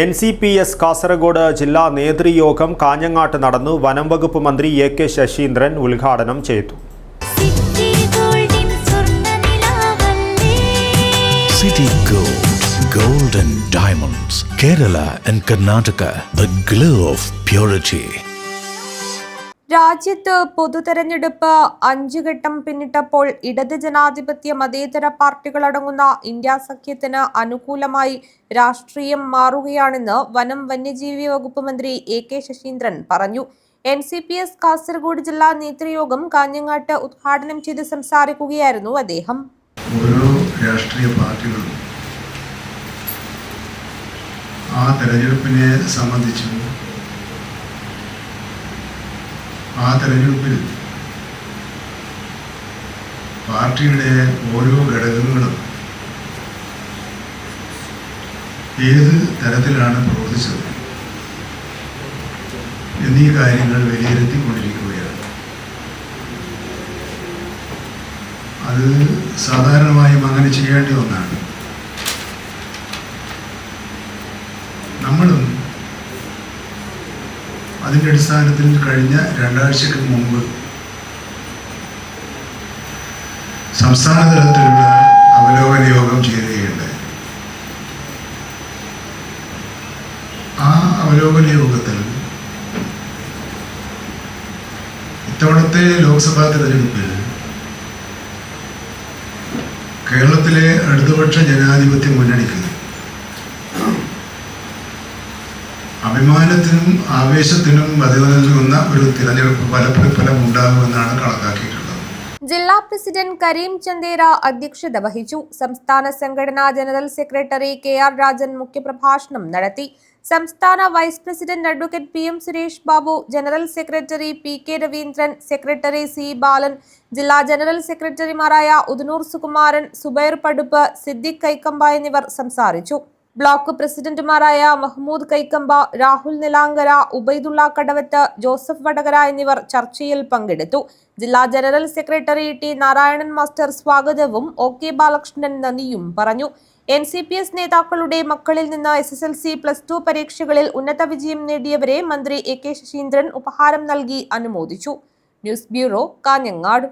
N C P S Kasaragod ജില്ലാ നേതൃയോഗം കാഞ്ഞങ്ങാട്ട് നടന്നു വനം വകുപ്പ് മന്ത്രി എ കെ ശശീന്ദ്രൻ ഉദ്ഘാടനം ചെയ്തു City Gold, Golden Diamonds, Kerala and Karnataka, the glow of purity. രാജ്യത്ത് പൊതുതെരഞ്ഞെടുപ്പ് അഞ്ചു ഘട്ടം പിന്നിട്ടപ്പോൾ ഇടത് ജനാധിപത്യ മതേതര പാർട്ടികളടങ്ങുന്ന ഇന്ത്യ സഖ്യത്തിന് അനുകൂലമായി രാഷ്ട്രീയം മാറുകയാണെന്ന് വനം വന്യജീവി വകുപ്പ് മന്ത്രി എ കെ ശശീന്ദ്രൻ പറഞ്ഞു. N C P S Kasaragod ജില്ലാ നേതൃയോഗം കാഞ്ഞങ്ങാട്ട് ഉദ്ഘാടനം ചെയ്ത് സംസാരിക്കുകയായിരുന്നു അദ്ദേഹം. ഓരോ രാഷ്ട്രീയ പാർട്ടികളും ആ തെരഞ്ഞെടുപ്പിനെ സംബന്ധിച്ച് ആ തെരഞ്ഞെടുപ്പിൽ പാർട്ടിയുടെ ഓരോ ഘടകങ്ങളും ഏത് തരത്തിലാണ് പ്രവർത്തിച്ചത്? എന്നീ കാര്യങ്ങൾ വിലയിരുത്തിക്കൊണ്ടിരിക്കുകയാണ്. അത് സാധാരണമായും അങ്ങനെ ചെയ്യേണ്ട ഒന്നാണ്. നമ്മളും അതിന്റെ അടിസ്ഥാനത്തിൽ കഴിഞ്ഞ രണ്ടാഴ്ചക്ക് മുമ്പ് സംസ്ഥാന തലത്തിലുള്ള അവലോകന യോഗം ചേരുകയുണ്ടായി. ആ അവലോകന യോഗത്തിൽ ഇത്തവണത്തെ ലോക്സഭാ തെരഞ്ഞെടുപ്പിൽ കേരളത്തിലെ ഇടതുപക്ഷ ജനാധിപത്യ മുന്നണിക്ക് അഭിമാനത്തിനും ആവേശത്തിനും വധു നൽകുന്ന ഒരു തിരഞ്ഞെടുപ്പ് ഫലപ്രഫലം ഉണ്ടാകുമെന്നാണ് കണക്കാക്കിയിട്ടുള്ളത്. ജില്ലാ പ്രസിഡന്റ് കരീം ചന്ദേര അധ്യക്ഷത വഹിച്ചു. സംസ്ഥാന സംഘടനാ general secretary K R Rajan മുഖ്യപ്രഭാഷണം നടത്തി. സംസ്ഥാന vice president advocate P M Suresh Babu general secretary P K Raveendran secretary C Balan ജില്ലാ ജനറൽ സെക്രട്ടറിമാരായ ഉദനൂർ സുകുമാരൻ സുബൈർ പടുപ്പ് സിദ്ദിഖ് കൈക്കമ്പ എന്നിവർ സംസാരിച്ചു. ബ്ലോക്ക് പ്രസിഡന്റുമാരായ മഹ്മൂദ് കൈക്കമ്പ രാഹുൽ നിലാങ്കര ഉബൈദുള്ള കടവത്ത് ജോസഫ് വടകര എന്നിവർ ചർച്ചയിൽ പങ്കെടുത്തു. ജില്ലാ general secretary T Narayanan master സ്വാഗതവും ഒ കെ ബാലകൃഷ്ണൻ നന്ദിയും പറഞ്ഞു. എൻ സി പി എസ് നേതാക്കളുടെ മക്കളിൽ നിന്ന് S S L C plus two പരീക്ഷകളിൽ ഉന്നത വിജയം നേടിയവരെ മന്ത്രി എ കെ ശശീന്ദ്രൻ ഉപഹാരം നൽകി അനുമോദിച്ചു. News bureau Kanhangad.